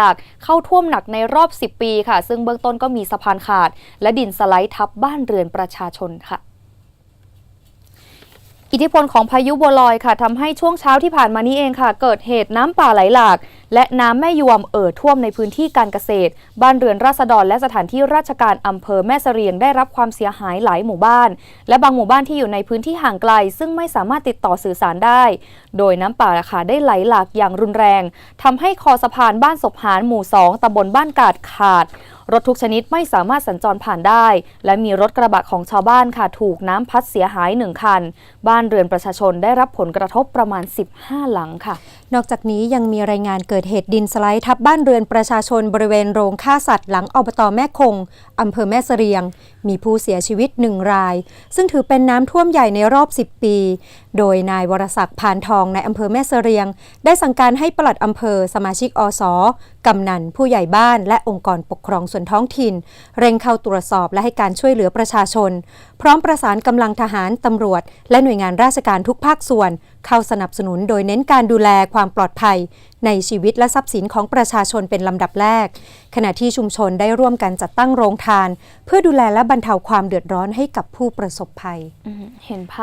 หลากเข้าท่วมหนักในรอบ 10 ปีค่ะ ซึ่งเบื้องต้นก็มีสะพานขาด และดินสไลด์ทับบ้านเรือนประชาชนค่ะ อิทธิพลของพายุบัวลอยค่ะทำให้ช่วงเช้าที่ผ่านมานี้เองค่ะ เกิดเหตุน้ำป่าไหลหลาก และน้ำแม่ยวมเอ่อท่วมในพื้นที่การเกษตร บ้านเรือนราษฎรและสถานที่ราชการอำเภอแม่เสรียงได้รับความเสียหายหลายหมู่บ้าน และบางหมู่บ้านที่อยู่ในพื้นที่ห่างไกล ซึ่งไม่สามารถติดต่อสื่อสารได้ โดยน้ำป่าค่ะได้ไหลหลากอย่างรุนแรงทำให้คอสะพานบ้านศพหารหมู่ 2ตำบลบ้านกาดขาด รถทุกชนิดไม่สามารถสัญจรผ่านได้ และมีรถกระบะของชาวบ้านค่ะถูกน้ำพัดเสียหายหนึ่งคัน บ้านเรือนประชาชนได้รับผลกระทบประมาณ 15 หลังค่ะ นอกจากนี้ยังมีรายงานเกิดเหตุดินสไลด์ทับบ้านเรือนประชาชนบริเวณโรงฆ่าสัตว์หลังอบตแม่คงอำเภอแม่เสรียง มีผู้เสียชีวิตหนึ่งราย ซึ่งถือเป็นน้ำท่วมใหญ่ในรอบ 10 ปี โดยนายวรศักดิ์พานทองในอำเภอแม่เสรียง ได้สั่งการให้ปลัดอำเภอสมาชิกอสกำนันผู้ใหญ่บ้านและองค์กรปกครองส่วนท้องถิ่น เร่งเข้าตรวจสอบและให้การช่วยเหลือประชาชน พร้อมประสานกำลังทหารตำรวจ และหน่วยงานราชการทุกภาคส่วน เข้าสนับสนุนโดยเน้นการดูแลความปลอดภัย ในชีวิตและทรัพย์สินของประชาชนเป็นลำดับแรก ขณะที่ชุมชนได้ร่วมกันจัดตั้งโรงทาน เพื่อดูแลและบรรเทาความเดือดร้อนให้กับผู้ประสบภัยเห็นภาพ